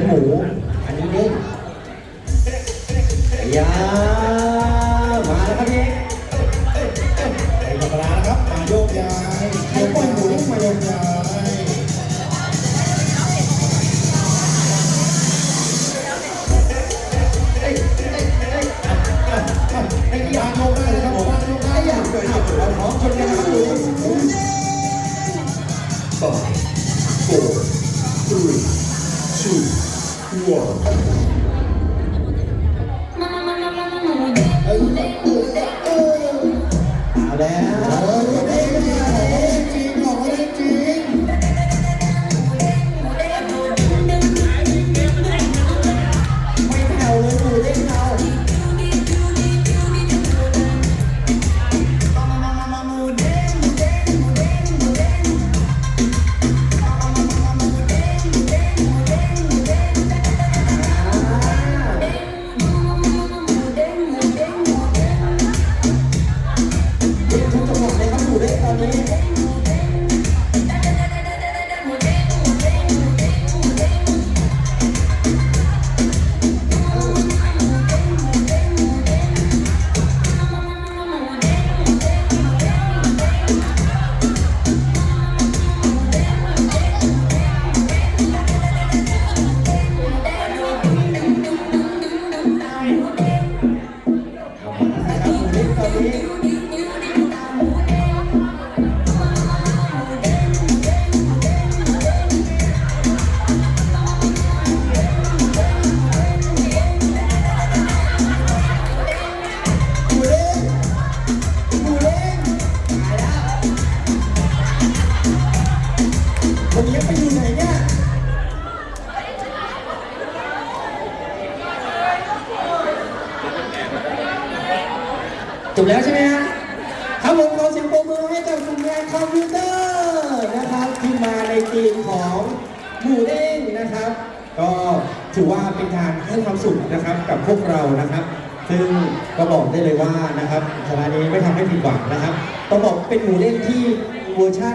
นหมู อันนี้เด้งยามาแล้วครับพี่ไปกับรมดานะครับมาโยกย้ายโยกหมูมาโยกย้ายไอ้ยาโยกได้เลยครับผมโยกได้อย่างเกิดเหตุกาไอ้ของชนกันนะครับหมูสอง four, three, two, ย วันนี้ไปอยู่ไหนเนี่ยจบแล้วใช่ไหมฮะครับผมขอเสียงปรบมือให้กับกลุ่มงานคอมพิวเตอร์นะครับที่มาในทีมของหมูเด้งนะครับ ก็ถือว่าเป็นการให้ความสุขนะครับกับพวกเรานะครับ ซึ่งก็บอกได้เลยว่านะครับคณะนี้ไม่ทำให้ผิดหวังนะครับต้องบอกเป็นหมูเด้งที่เวอร์ชัน